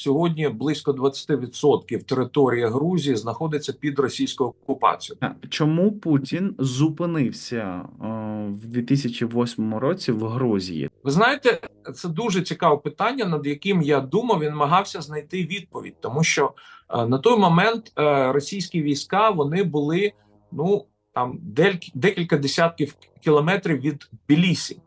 сьогодні близько 20% території Грузії знаходиться під російською окупацією. Чому Путін зупинився е, в 2008 році в Грузії? Ви знаєте, це дуже цікаве питання, над яким я думав і намагався знайти відповідь, тому що е, на той момент е, російські війська вони були ну там декілька десятків кілометрів від Білісі.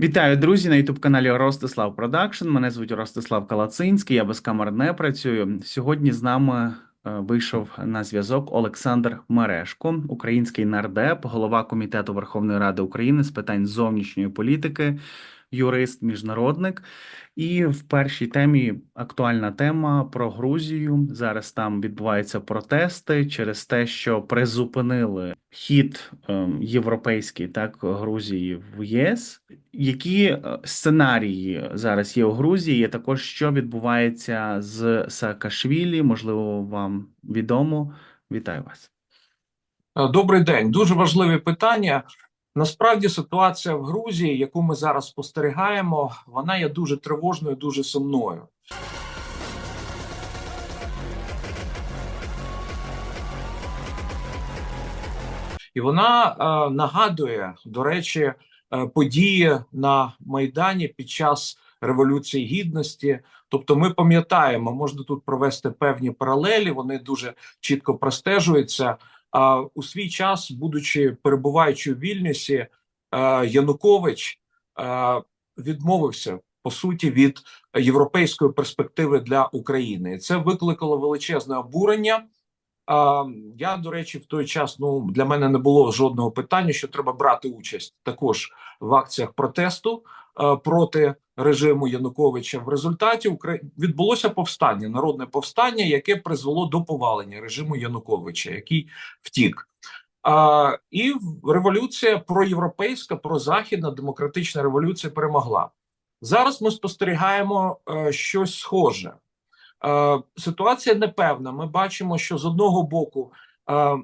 Вітаю, друзі, на youtube каналі Ростислав Продакшн. Мене звуть Ростислав Калацинський. Я без камер не працюю. Сьогодні з нами е, вийшов на зв'язок Олександр Мерешко, український нардеп, голова комітету Верховної Ради України з питань зовнішньої політики, юрист, міжнародник. І в першій темі актуальна тема про Грузію. Зараз там відбуваються протести через те, що призупинили хід ем, європейський так Грузії в ЄС. Які е, сценарії зараз є у Грузії? Є також що відбувається з Саакашвілі? Можливо, вам відомо. Вітаю вас. Е, Добрий день. Дуже важливе питання. Насправді ситуація в Грузії, яку ми зараз спостерігаємо, вона є дуже тривожною, дуже сумною. І вона е, нагадує, до речі, е, події на Майдані під час Революції Гідності. Тобто, ми пам'ятаємо, можна тут провести певні паралелі, вони дуже чітко простежуються. А у свій час, будучи перебуваючи в Вільнюсі, е, Янукович е, відмовився по суті від європейської перспективи для України. Це викликало величезне обурення. Я, до речі, в той час ну для мене не було жодного питання, що треба брати участь також в акціях протесту проти режиму Януковича. В результаті відбулося повстання, народне повстання, яке призвело до повалення режиму Януковича, який втік. І революція проєвропейська, прозахідна демократична революція перемогла. Зараз ми спостерігаємо е, щось схоже. Е, ситуація непевна. Ми бачимо, що з одного боку е,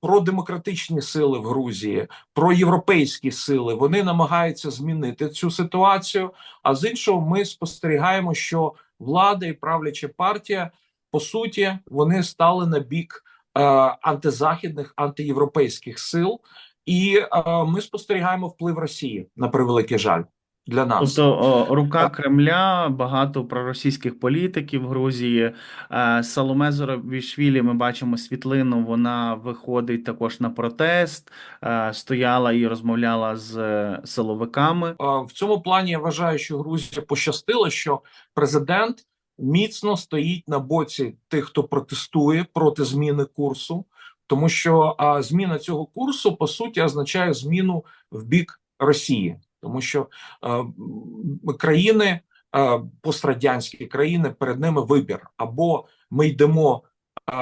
продемократичні сили в Грузії, проєвропейські сили. Вони намагаються змінити цю ситуацію. А з іншого, ми спостерігаємо, що влада і правляча партія по суті вони стали на бік е, антизахідних антиєвропейських сил, і е, ми спостерігаємо вплив Росії на превеликий жаль для нас. Тобто рука Кремля, багато проросійських політиків в Грузії. Е, Саломе Зоробішвілі, ми бачимо світлину. Вона виходить також на протест, е, стояла і розмовляла з е, силовиками. В цьому плані я вважаю, що Грузія пощастила, що президент міцно стоїть на боці тих, хто протестує проти зміни курсу, тому що зміна цього курсу по суті означає зміну в бік Росії, тому що країни пострадянські країни перед ними вибір або ми йдемо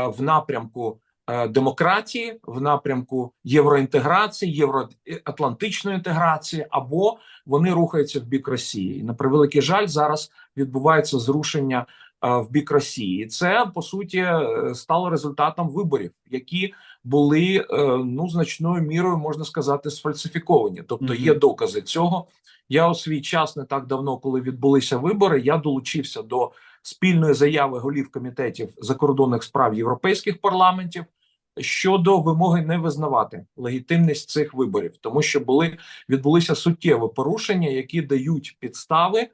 в напрямку. е, Демократії в напрямку євроінтеграції, євроатлантичної інтеграції, або вони рухаються в бік Росії. На превеликий жаль, зараз відбувається зрушення е, в бік Росії. Це по суті е, стало результатом виборів, які були е, ну значною мірою можна сказати сфальсифіковані. Тобто є докази цього. Я у свій час не так давно, коли відбулися вибори, я долучився до спільної заяви голів комітетів закордонних справ європейських парламентів щодо вимоги не визнавати легітимність цих виборів, тому що були відбулися суттєві порушення, які дають підстави е,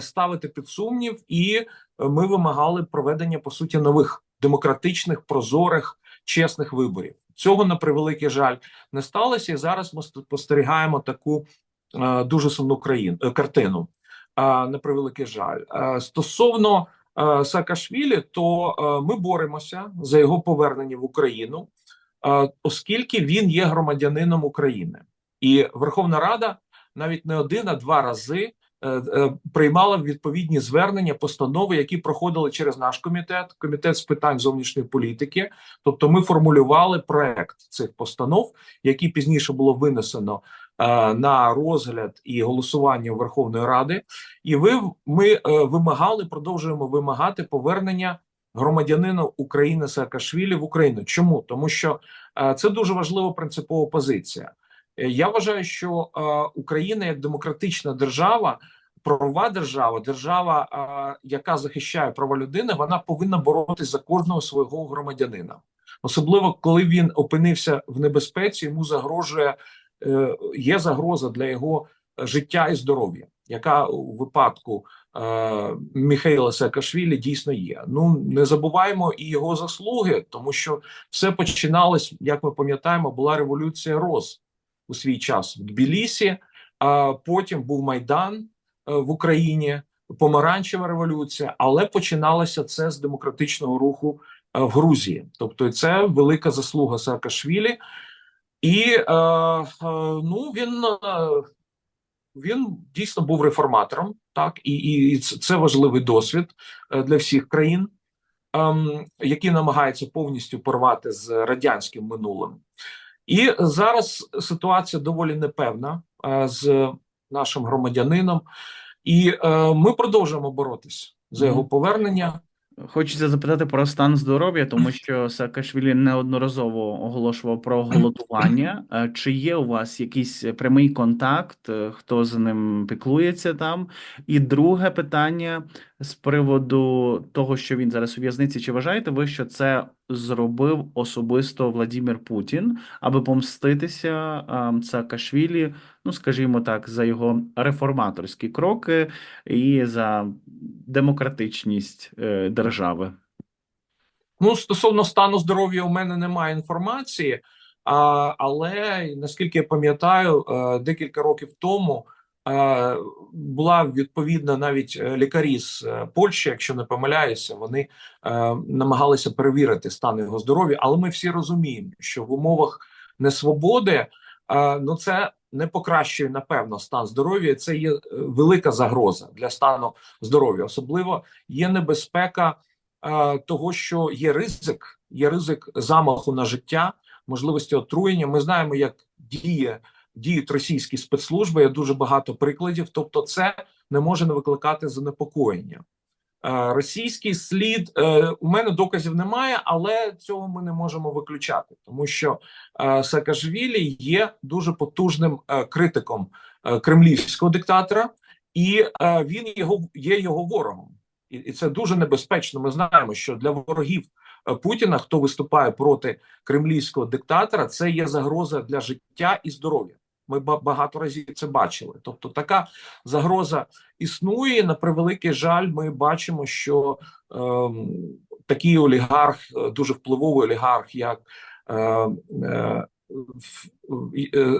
ставити під сумнів, і е, ми вимагали проведення по суті нових демократичних, прозорих, чесних виборів. Цього на превеликий жаль не сталося, і зараз ми спостерігаємо таку е, дуже сумну країн, е, картину. Е, на превеликий жаль. Е, стосовно е, Саакашвілі, то е, ми боремося за його повернення в Україну, е, оскільки він є громадянином України, і Верховна Рада навіть не один, а два рази е, е, приймала відповідні звернення, постанови, які проходили через наш комітет, комітет з питань зовнішньої політики. Тобто, ми формулювали проект цих постанов, які пізніше було винесено е, на розгляд і голосування Верховної Ради. І ви ми е, вимагали, продовжуємо вимагати повернення громадянина України Саакашвілі в Україну. Чому тому, що е, це дуже важлива принципова позиція. Е, Я вважаю, що е, Україна як демократична держава правова держава, держава, яка захищає права людини, вона повинна боротися за кожного свого громадянина, особливо коли він опинився в небезпеці, йому загрожує е, є загроза для його життя і здоров'я, яка у випадку е, Міхаїла Саакашвілі дійсно є. Ну не забуваємо і його заслуги, тому що все починалось, як ми пам'ятаємо, була революція Роз у свій час в Тбілісі, а потім був Майдан е, в Україні, помаранчева революція, але починалося це з демократичного руху е, в Грузії. Тобто, це велика заслуга Саакашвілі. І е, ну він він дійсно був реформатором, так і, і це важливий досвід для всіх країн, ем, які намагаються повністю порвати з радянським минулим. І зараз ситуація доволі непевна е, з нашим громадянином, і е, ми продовжуємо боротися за його повернення. Хочеться запитати про стан здоров'я, тому що Саакашвілі неодноразово оголошував про голодування. Е, Чи є у вас якийсь прямий контакт? Хто за ним піклується там? І друге питання з приводу того, що він зараз у в'язниці. Чи вважаєте ви, що це зробив особисто Владимир Путін, аби помститися Саакашвілі, ну скажімо так, за його реформаторські кроки і за демократичність е, держави? Ну, стосовно стану здоров'я, у мене немає інформації, але наскільки я пам'ятаю, е, декілька років тому була відповідна навіть е, лікарі з е, Польщі, якщо не помиляюся, вони е, намагалися перевірити стан його здоров'я. Але ми всі розуміємо, що в умовах несвободи ну це не покращує напевно стан здоров'я. Це є велика загроза для стану здоров'я. Особливо є небезпека того, що є ризик, є ризик замаху на життя, можливості отруєння. Ми знаємо, як діє діють російські спецслужби. Є дуже багато прикладів. Тобто, це не може не викликати занепокоєння. Е, Російський слід е, у мене доказів немає, але цього ми не можемо виключати, тому що е, Саакашвілі є дуже потужним критиком кремлівського диктатора, і він його є його ворогом, і, це дуже небезпечно. Ми знаємо, що для ворогів Путіна, хто виступає проти кремлівського диктатора, це є загроза для життя і здоров'я. Ми ба- багато разів це бачили. Тобто, така загроза існує. На превеликий жаль, ми бачимо, що ем, такий олігарх, е, дуже впливовий олігарх, як е, е, е,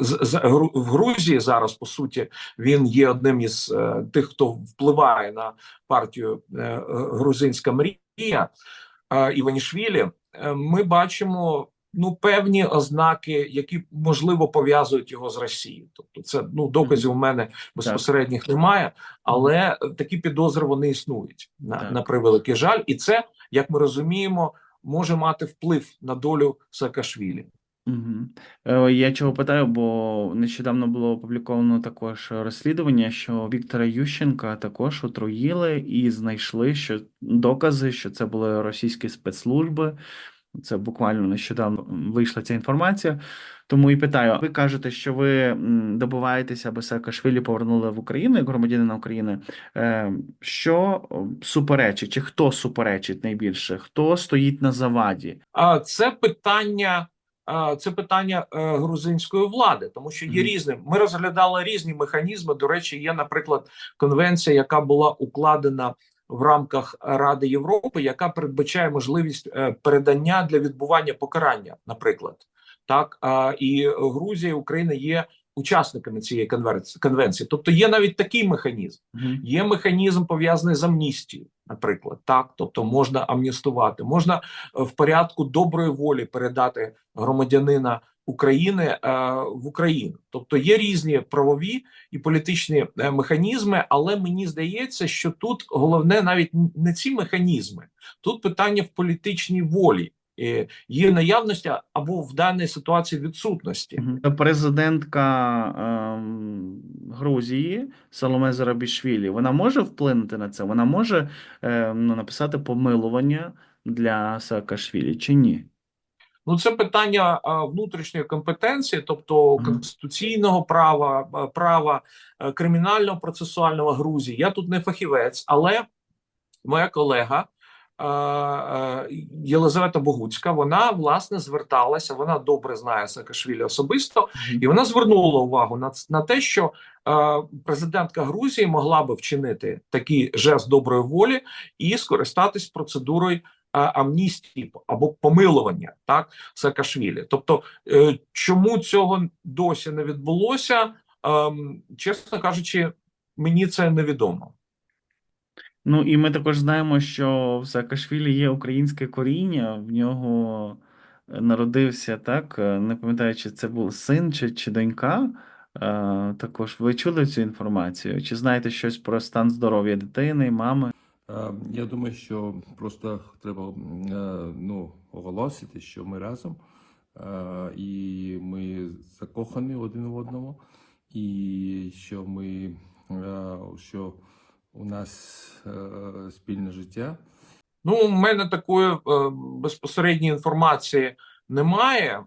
в Грузії зараз, по суті, він є одним із е, тих, хто впливає на партію е, Грузинська мрія е, Іванішвілі. Е, Ми бачимо ну певні ознаки, які можливо пов'язують його з Росією. Тобто, це ну доказів у мене безпосередніх немає, але такі підозри вони існують на, Так. на превеликий жаль, і це, як ми розуміємо, може мати вплив на долю Саакашвілі. Угу. Я чого питаю, бо нещодавно було опубліковано також розслідування, що Віктора Ющенка також отруїли і знайшли що докази, що це були російські спецслужби. Це буквально нещодавно вийшла ця інформація. Тому і питаю: ви кажете, що ви м, добиваєтеся, аби Саакашвілі повернули в Україну як громадянина України. Е, Що суперечить, чи хто суперечить найбільше? Хто стоїть на заваді? А це питання. Це питання е, грузинської влади, тому що є різним. Ми розглядали різні механізми. До речі, є, наприклад, конвенція, яка була укладена в рамках Ради Європи, яка передбачає можливість е, передання для відбування покарання, наприклад, так і Грузія, і Україна є учасниками цієї конвенції. Тобто є навіть такий механізм. Є механізм пов'язаний з амністією, наприклад, так, тобто можна амністувати, можна е, в порядку доброї волі передати громадянина України е, в Україну. Тобто є різні правові і політичні е, механізми, але мені здається, що тут головне навіть не ці механізми, тут питання в політичній волі. Е, Є наявності або в даній ситуації відсутності. Президентка ем, Грузії Саломе Зарабішвілі, вона може вплинути на це? Вона може ем, написати помилування для Саакашвілі чи ні? Ну, це питання внутрішньої компетенції, тобто конституційного права, права е, кримінального процесуального Грузії. Я тут не фахівець, але моя колега е, Єлизавета Богуцька, вона власне зверталася. Вона добре знає Саакашвілі особисто, і вона звернула увагу на, на те, що е, президентка Грузії могла би вчинити такий жест доброї волі і скористатись процедурою. Амністії або помилування так Саакашвілі. Тобто, е, чому цього досі не відбулося, ем, чесно кажучи, мені це невідомо. Ну і ми також знаємо, що в Саакашвілі є українське коріння, в нього е, народився так, е, не пам'ятаю, чи це був син чи, чи донька. Також ви чули цю інформацію? Чи знаєте щось про стан здоров'я дитини, мами? Е, Я думаю, що просто треба е, ну, оголосити, що ми разом, е, і ми закохані один в одному, і що ми що у нас спільне життя. Ну, у мене такої безпосередньої інформації немає.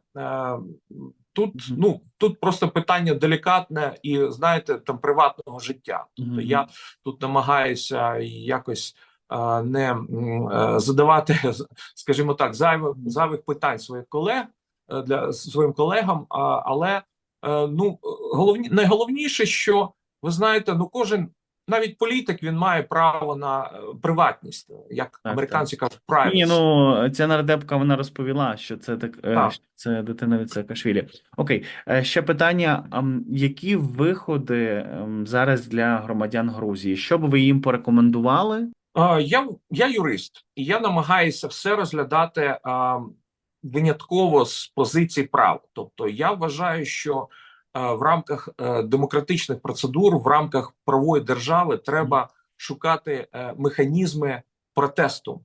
Тут, ну, тут просто питання делікатне і, знаєте, там приватного життя. Тобто я тут намагаюся якось е, не е, задавати, скажімо так, зайвих, зайвих питань своїх колег е, для своїм колегам. а, але е, ну, головні, найголовніше, що ви знаєте, ну кожен. Навіть політик він має право на е, приватність, як так. американці кажуть, Ні, ну ця нардепка вона розповіла, що це так, е, Так. що це дитина від Саакашвілі. Окей, Е, ще питання: які виходи ем, зараз для громадян Грузії? Що б ви їм порекомендували? Я, я юрист, і я намагаюся все розглядати винятково з позиції права. Тобто, я вважаю, що в рамках е, демократичних процедур, в рамках правової держави, треба шукати е, механізми протесту.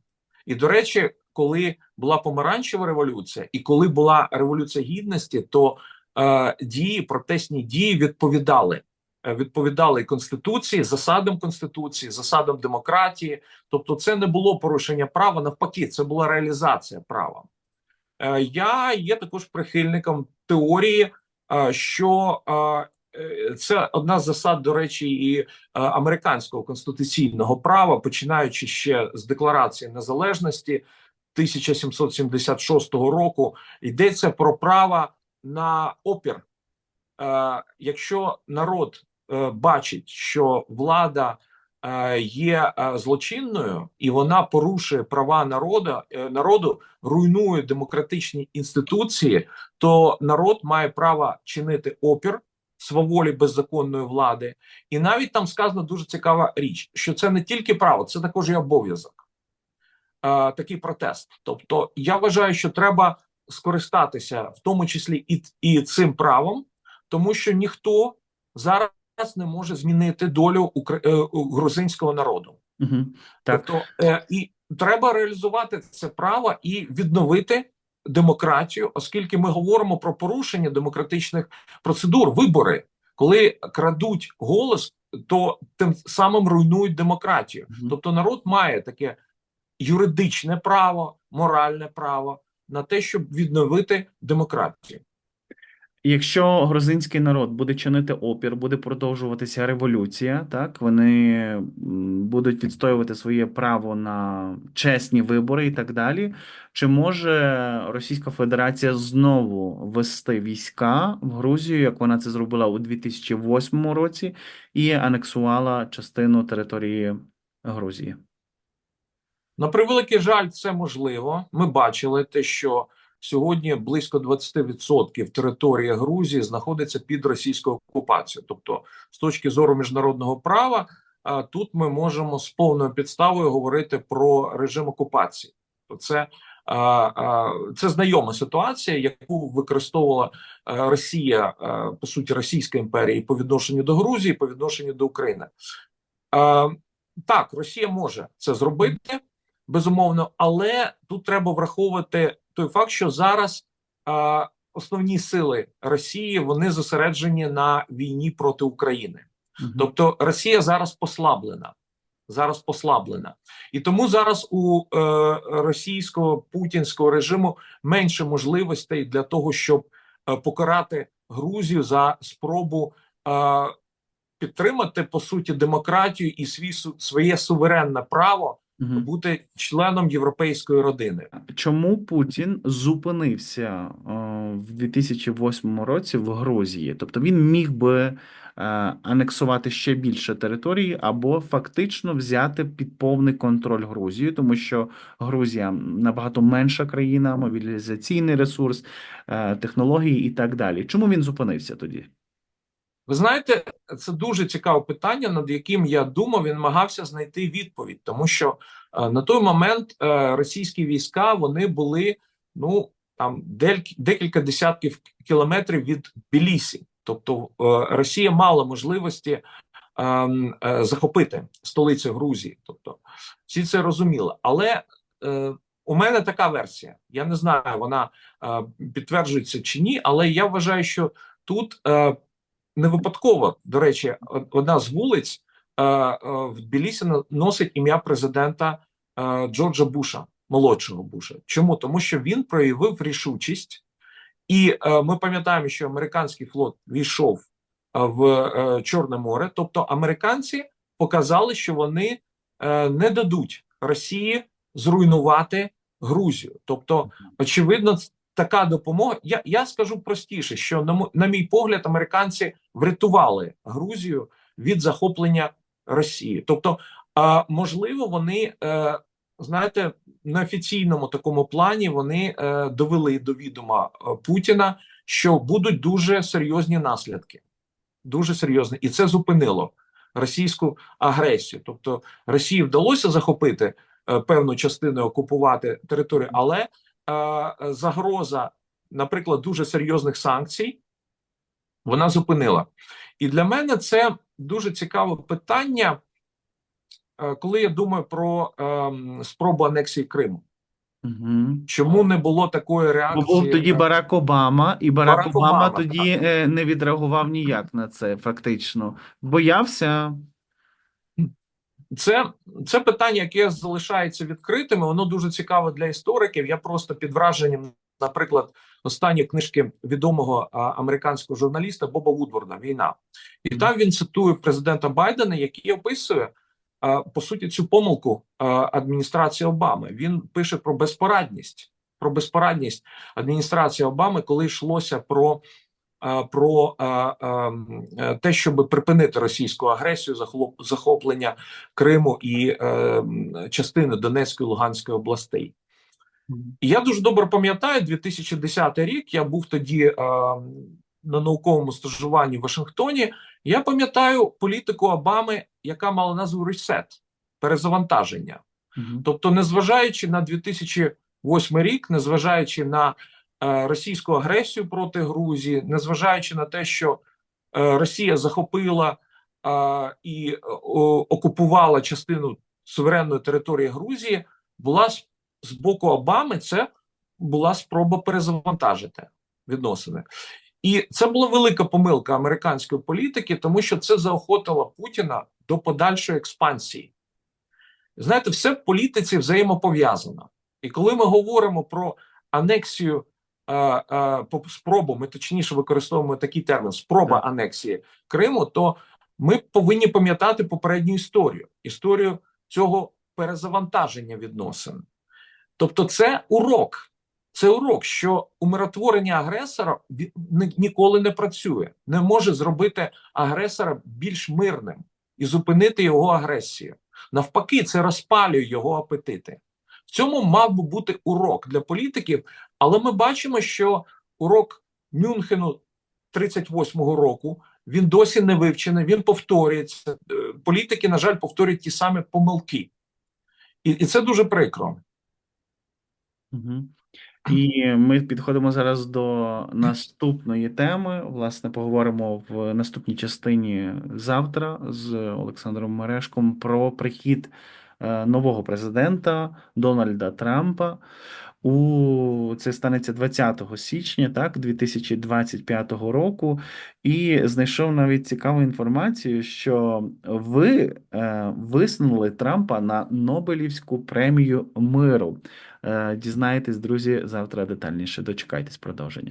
І до речі, коли була помаранчева революція, і коли була революція гідності, то е, дії, протестні дії відповідали. Е, Відповідали конституції, засадам конституції, засадам демократії. Тобто, це не було порушення права. Навпаки, це була реалізація права. Е, Я є також прихильником теорії, е, що е, це одна з засад, до речі, і е, американського конституційного права, починаючи ще з Декларації Незалежності 1776 року, йдеться про право на опір. Е, Якщо народ бачить, що влада є е, злочинною і вона порушує права народу, е, народу руйнує демократичні інституції, то народ має право чинити опір сваволі беззаконної влади. І навіть там сказано дуже цікава річ, що це не тільки право, це також і обов'язок. Е, такий протест. Тобто, я вважаю, що треба скористатися в тому числі і, і цим правом, тому що ніхто зараз не може змінити долю укр- е, грузинського народу. Угу. Так. Тобто, е, і треба реалізувати це право і відновити демократію, оскільки ми говоримо про порушення демократичних процедур, вибори, коли крадуть голос, то тим самим руйнують демократію. Мгм. Тобто, народ має таке юридичне право, моральне право на те, щоб відновити демократію. Якщо грузинський народ буде чинити опір, буде продовжуватися революція, так вони будуть відстоювати своє право на чесні вибори і так далі. Чи може Російська Федерація знову вести війська в Грузію, як вона це зробила у 2008 році, і анексувала частину території Грузії? На превеликий жаль, це можливо. Ми бачили те, що сьогодні близько 20% території Грузії знаходиться під російською окупацією. Тобто, з точки зору міжнародного права, тут ми можемо з повною підставою говорити про режим окупації. Це це знайома ситуація, яку використовувала Росія по суті Російська імперія по відношенню до Грузії, по відношенню до України. Так, Росія може це зробити безумовно, але тут треба враховувати той факт, що зараз е, основні сили Росії вони зосереджені на війні проти України. Мгм. Тобто Росія зараз послаблена. зараз послаблена, і тому зараз у е, російського путінського режиму менше можливостей для того, щоб е, покарати Грузію за спробу е, підтримати по суті демократію і свій своє суверенне право. Бути членом європейської родини. Чому Путін зупинився е, в 2008 році в Грузії? Тобто він міг би е, анексувати ще більше території або фактично взяти під повний контроль Грузію, тому що Грузія набагато менша країна, мобілізаційний ресурс, е, технології і так далі. Чому він зупинився тоді? Ви знаєте, це дуже цікаве питання, над яким я думав і намагався знайти відповідь, тому що е, на той момент е, російські війська вони були ну там декілька десятків кілометрів від Білісі, тобто е, Росія мала можливості ем, захопити столицю Грузії. Тобто всі це розуміли, але у мене така версія. Я не знаю, вона підтверджується чи ні, але я вважаю, що тут. Не випадково, до речі, одна з вулиць е, е, в Тбілісі но- носить ім'я президента е, Джорджа Буша, молодшого Буша. Чому? Тому що він проявив рішучість, і ми пам'ятаємо, що американський флот війшов в Чорне море. Тобто, американці показали, що вони не дадуть Росії зруйнувати Грузію. Тобто, очевидно, така допомога. Я, я скажу простіше, що на, на мій погляд, американці врятували Грузію від захоплення Росії. Тобто, а, можливо, вони е, знаєте, на офіційному такому плані вони е, довели до відома е, Путіна, що будуть дуже серйозні наслідки. Дуже серйозні, і це зупинило російську агресію. Тобто Росії вдалося захопити е, певну частину, окупувати територію, але загроза, наприклад, дуже серйозних санкцій, вона зупинила. І для мене це дуже цікаве питання, е, коли я думаю про ем, спробу анексії Криму. Угу. Чому не було такої Бо реакції? був тоді е, Барак Обама, і Барак, Барак Обама, Обама, тоді е, не відреагував ніяк на це, фактично. Боявся. Це, це питання, яке залишається відкритим. Воно дуже цікаве для істориків. Я просто під враженням, наприклад, останньої книжки відомого а, американського журналіста Боба Вудворда Війна, і там він цитує президента Байдена, який описує а, по суті цю помилку а, адміністрації Обами. Він пише про безпорадність, про безпорадність адміністрації Обами, коли йшлося про. Про е, те, щоб припинити російську агресію, захоплення Криму і е, частини Донецької і Луганської областей. І я дуже добре пам'ятаю 2010 рік. Я був тоді на науковому стажуванні в Вашингтоні. Я пам'ятаю політику Обами, яка мала назву «Reset» – перезавантаження. Тобто, незважаючи на 2008 рік, незважаючи на російську агресію проти Грузії, незважаючи на те, що е, Росія захопила е, і е, окупувала частину суверенної території Грузії, була з, боку Обами це була спроба перезавантажити відносини. І це була велика помилка американської політики, тому що це заохотило Путіна до подальшої експансії. Знаєте, все в політиці взаємопов'язано. І коли ми говоримо про анексію, е, е, спробу, ми точніше використовуємо такий термін спроба Так. анексії Криму, то ми повинні пам'ятати попередню історію історію цього перезавантаження відносин. Тобто, це урок. Це урок, що умиротворення агресора ніколи не працює, не може зробити агресора більш мирним і зупинити його агресію. Навпаки, це розпалює його апетити. Цьому мав би бути урок для політиків, але ми бачимо, що урок Мюнхену 38-го року він досі не вивчений, він повторюється. Е, Політики, на жаль, повторюють ті самі помилки. І, і це дуже прикро. Мгм. І ми підходимо зараз до наступної теми. Власне, поговоримо в наступній частині завтра з Олександром Мерешком про прихід нового президента Дональда Трампа. у це станеться 20 січня, так, 2025 року, і знайшов навіть цікаву інформацію, що ви е, висунули Трампа на Нобелівську премію миру. Е, дізнаєтесь, друзі, завтра детальніше. Дочекайтесь продовження.